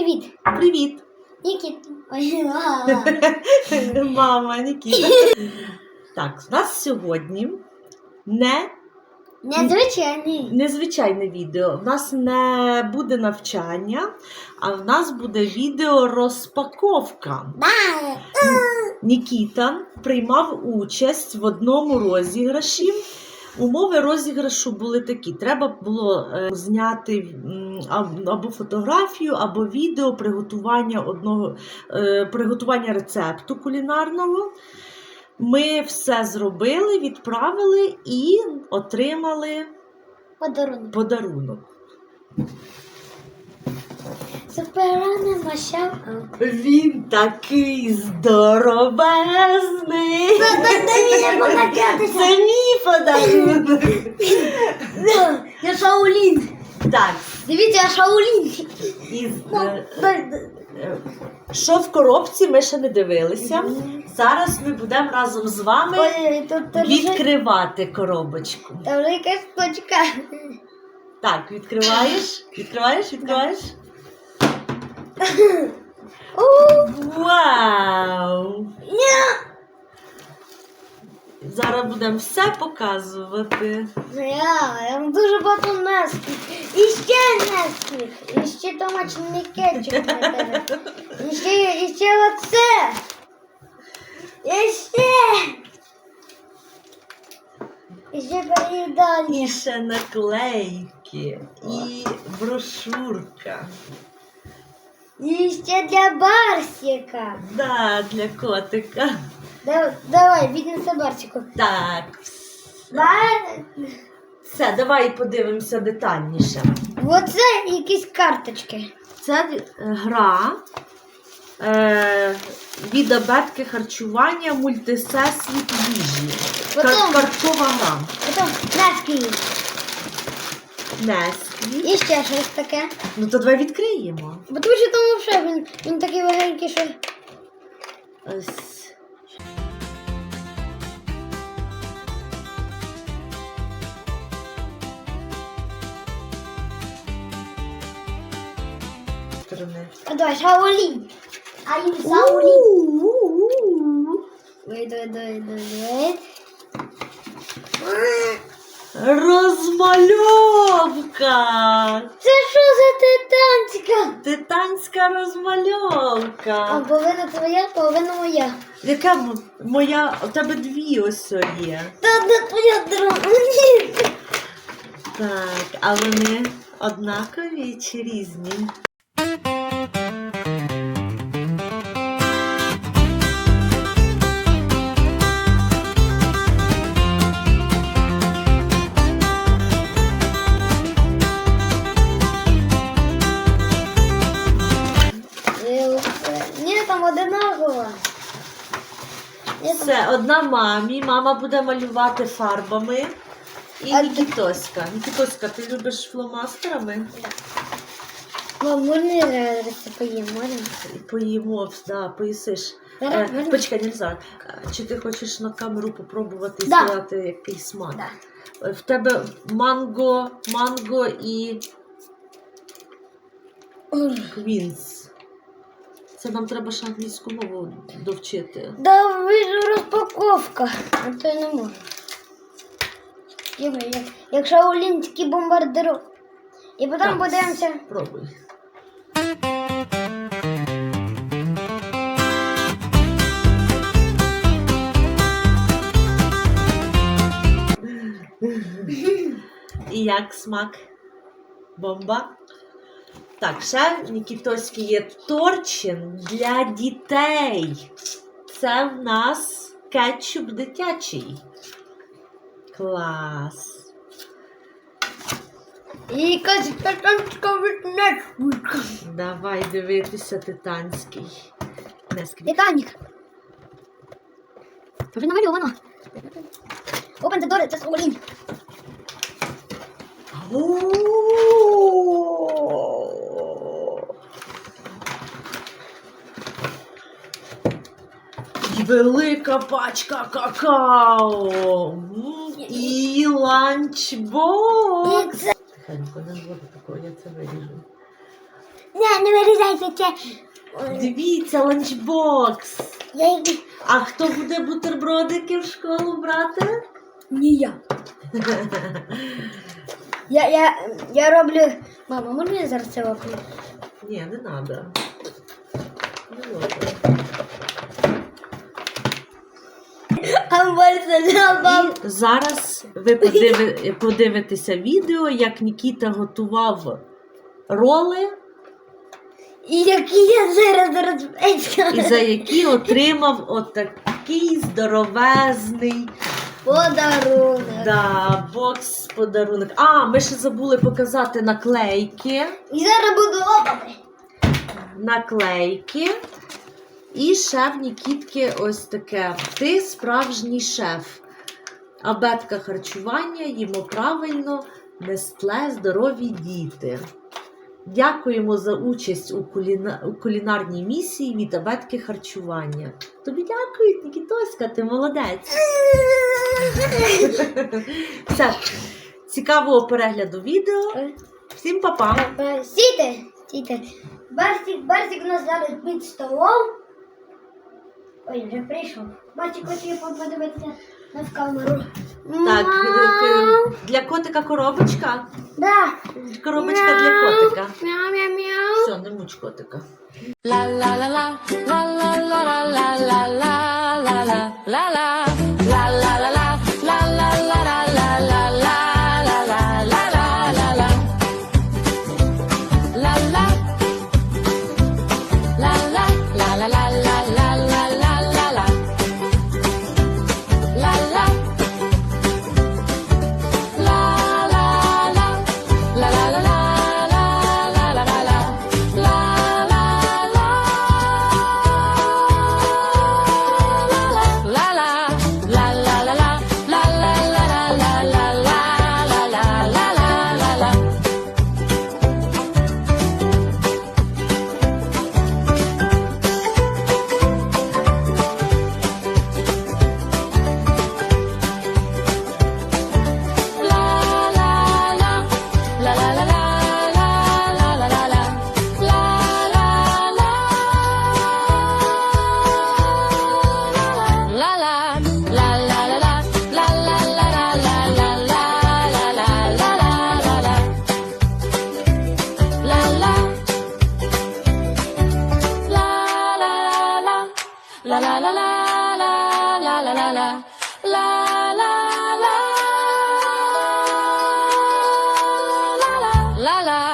привіт. Привіт! Нікіт. Ой, ла. Мама, Нікіта. Так, у нас сьогодні не Незвичайний. незвичайне відео. У нас не буде навчання, а в нас буде відео розпаковка. Да. Нікіта приймав участь в одному розіграші. Умови розіграшу були такі: треба було е, зняти або фотографію, або відео приготування одного е, приготування рецепту кулінарного. Ми все зробили, відправили і отримали Подарунок. подарунок. Суперана машав. Він такий здоровезний. Це мій подарунок. Я Шаулін. Так, Дивіться, я Шаулін. із, Ну, е, е, що в коробці, ми ще не дивилися. Зараз ми будемо разом з вами Ой, тут теж відкривати коробочку. Там вже якась точка. Так, відкриваєш? Відкриваєш? Відкриваєш? У, Вау! ня. Зараз будемо все показувати. Я, вам дуже багато несків. І ще несків. І ще томачний кетчуп. І ще, і ще оце. І ще. І ще переїдання. І ще наклейки, і брошурка. І ще для Барсика. Да, для котика. Да- Давай, віднеси Барсику. Так, Бар... все, давай подивимося детальніше. Оце якісь карточки. Це е, гра е, від абетки харчування мультисесвіт їжі. Кар- Потім. Картова гра. Потім несків. Нескві. І ще щось таке. Ну то давай відкриємо. Бо тому що тому що він, він такий легенький, що. Ось. Сторони. А давай, Шаолін. А їм Шаолін. Ой, давай, давай, давай. Розмальовка! Це що за титанська? Титанська розмальовка. А половина твоя, половина моя. Яка м- моя? У тебе дві ось є. Та де твоя друга? Ні. Так, а вони однакові чи різні? Мамі. Мама буде малювати фарбами. І А Нікітоська. Нікітоська, ти любиш фломастерами? Мам, можна я зараз це поїм, можна? Поїмо, да, поїсиш. Зараз Е, можна? почекай, нельзя. Е, Чи ти хочеш на камеру попробувати Да. сказати який смак? Да. Е, В тебе манго, манго і квінс. Це нам треба ще англійську мову довчити. Да вижу розпаковка. А то я не можу. Як, як шаолінський бомбардирок. І потім Так. подивимося. Пробуй. І як смак? Бомба? Так, ще Нікітоський є торчин для дітей. Це в нас кетчуп дитячий. Клас. І якась титанська. Давай дивитися титанський. Титанік. Вже намальовано. Open the door, це шаолін. О! І Велика пачка какао. І ланчбокс. Тихенько, не буде такого, я це виріжу. Не, не вирізайте це. Дивіться, ланчбокс. Я. А хто буде бутербродики в школу брати? Ні я. Я, я, я роблю... Мама, можна я зараз це вокну? Ні, не треба. Не можна. І зараз ви подиви- подивитеся відео, як Нікіта готував роли, І які я зараз розпечу. і за які отримав отакий здоровезний Подарунок. да, бокс подарунок. А, ми ще забули показати наклейки. І зараз буду лопати. Наклейки. І ще в Нікітки ось таке. Ти справжній шеф. Абетка харчування, їмо правильно, Нестле здорові діти. Дякуємо за участь у, куліна... у кулінарній місії від абетки харчування. Тобі дякую, Нікітоська, ти молодець. Все. Цікавого перегляду відео. Всім па-па! Сіте, сіте. Барсик, Барсик у нас зараз під столом. Ой, вже прийшов. Батько хотів подивитися на камеру. Так, е, для котика коробочка. Да. Коробочка для котика. Мяу-мяу-мяу. Все, не муч котика. La la la la la la la la la la la la la la la la la.